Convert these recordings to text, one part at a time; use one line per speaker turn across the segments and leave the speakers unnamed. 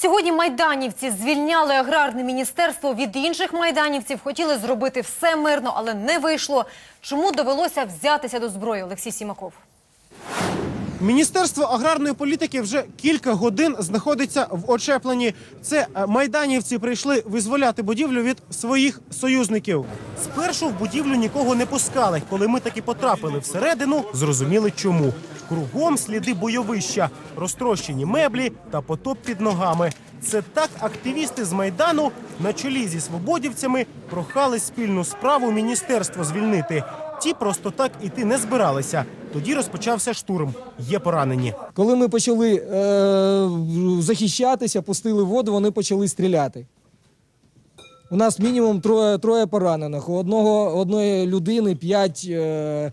Сьогодні майданівці звільняли аграрне міністерство від інших майданівців. Хотіли зробити все мирно, але не вийшло. Чому довелося взятися до зброї? Олексій Сімаков.
Міністерство аграрної політики вже кілька годин знаходиться в очепленні. Це е, майданівці прийшли визволяти будівлю від своїх союзників. Спершу в будівлю нікого не пускали. Коли ми таки потрапили всередину, зрозуміли чому. Кругом сліди бойовища, розтрощені меблі та потоп під ногами. Це так активісти з майдану на чолі зі свободівцями прохали спільну справу міністерство звільнити. Ті просто так іти не збиралися. Тоді розпочався штурм. Є поранені.
Коли ми почали е, захищатися, пустили воду, вони почали стріляти. У нас мінімум троє, троє поранених. У одного, одної людини п'ять, е,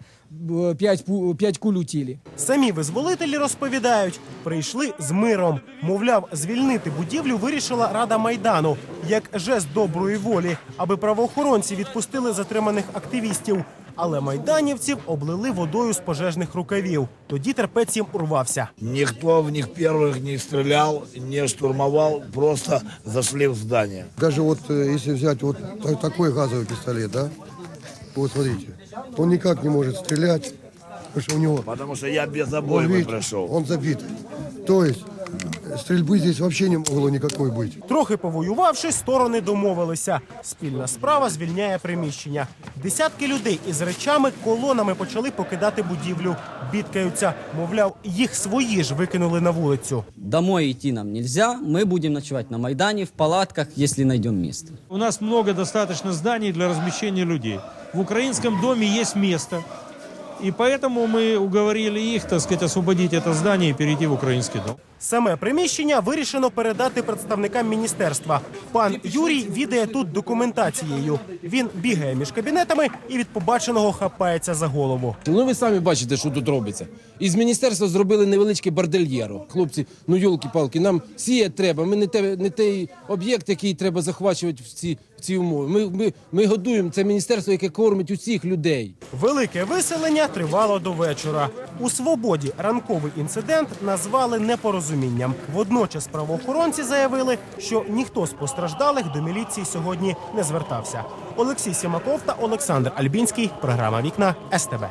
п'ять, п'ять куль у тілі.
Самі визволителі розповідають, прийшли з миром. Мовляв, звільнити будівлю вирішила Рада Майдану як жест доброї волі, аби правоохоронці відпустили затриманих активістів Але майданівців облили водою з пожежних рукавів. Тоді терпець їм урвався.
Никто в них первых не стрелял, не штурмовал, просто зашли в здание.
Даже вот э, если взять вот та- такой газовый пистолет, да, вот смотрите, он никак не может стрелять, потому что у него,
Потому что я без
он,
обоймы
видите,
прошел.
он забитый. То есть э, стрельбы здесь вообще не могло никакой быть.
Трохи повоювавши, сторони домовилися. Спільна справа звільняє приміщення. Десятки людей із речами колонами почали покидати будівлю. Бідкаються, мовляв, їх свої ж викинули на вулицю.
Домой идти нам нельзя, мы будем ночевать на Майдане, в палатках, если найдем место.
У нас много достаточно зданий для размещения людей. В украинском доме есть место. И поэтому мы уговорили их, так сказать, освободить это здание и перейти в украинский дом.
Саме приміщення вирішено передати представникам міністерства. Пан Юрій відає тут документацією. Він бігає між кабінетами і від побаченого хапається за голову.
Ну ви самі бачите, що тут робиться. Із міністерства зробили невеличке бордельєро. Хлопці, ну йолки-палки, нам сіяти треба. Ми не те, не той об'єкт, який треба захвачувати в ці, в ці умови. Ми, ми, ми годуємо це міністерство, яке кормить усіх людей.
Велике виселення тривало до вечора. У свободі ранковий інцидент назвали непорозумінням. Водночас правоохоронці заявили, що ніхто з постраждалих до міліції сьогодні не звертався. Олексій Сімаков та Олександр Альбінський. Програма Вікна СТБ.